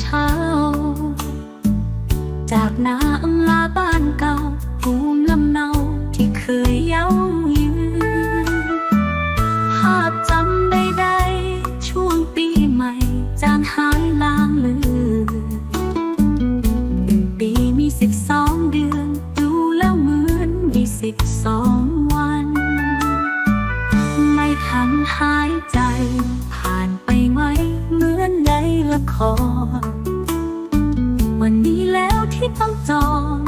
เช้า จากนาอำลาบ้านเก่าภูมิลำเนาที่เคยเย้ายืนภาพจำใดๆช่วงปีใหม่ จางหายลางลืมหนึ่งปีมีสิบสองเดือน ดูแล้วเหมือนมีสิบสองวัน ไม่ทันหายใจ ผ่านไปไหมเหมือนในละคร ที่ต้องจอง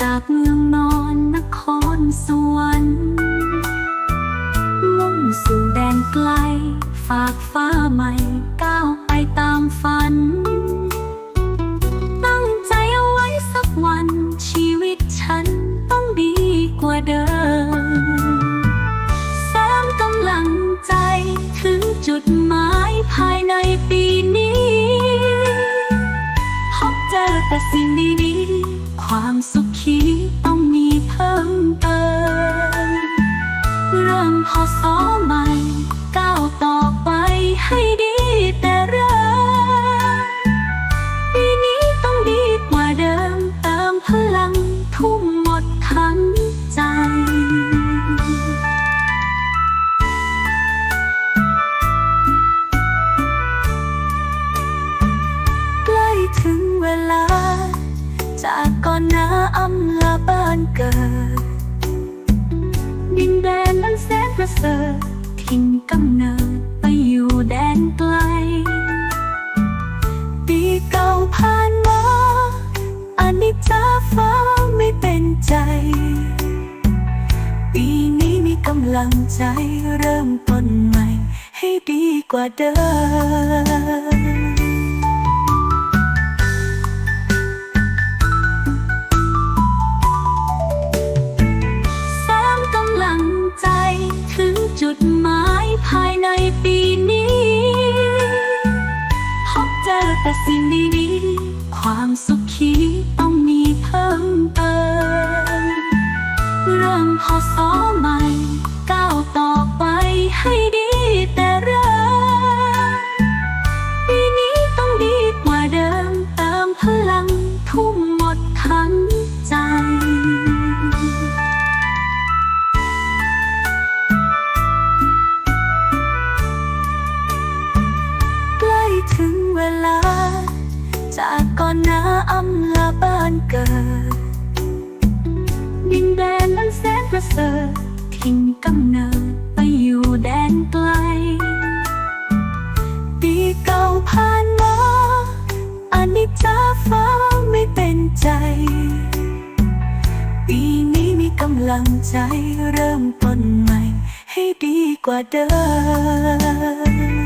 จากเมืองนอนนครสวรรค์มุ่งสู่แดนไกล ฝากฟ้าใหม่ก้าวไปตามฝัน ตั้งใจเอาไว้สักวัน ชีวิตฉันต้องดีกว่าเดิมสริมกำลังใจถึงจุดหมายภายในปีนี้ พบเจอแต่สิ่งดี เริ่อสอใหม่ก้าวต่อไปให้ดีแต่เริ่มปีนี้ต้องดีกว่าเดิมเติมพลังทุ่มหมดทั้งใจใกล้ถึงเวลา จากก่อนหน้าอำลาบ้านเกิดดินแดนนั้นแสน ประเสริฐทิ้งกำเนิดไปอยู่แดนไกล ปีเก่าผ่านมาอันนี้จ้าฟ้าไม่เป็นใจ ปีนี้มีกำลังใจเริ่มต้นใหม่ ให้ดีกว่าเดิม จากก่อนหน้าอำลาบ้านเกิด ดินแดนนั้นแสนประเสริฐทิ้งกำเนิดไปอยู่แดนไกลปีเก่าผ่านมาอันนี้จ้าฟ้าไม่เป็นใจ ปีนี้มีกำลังใจเริ่มต้นใหม่ ให้ดีกว่าเดิม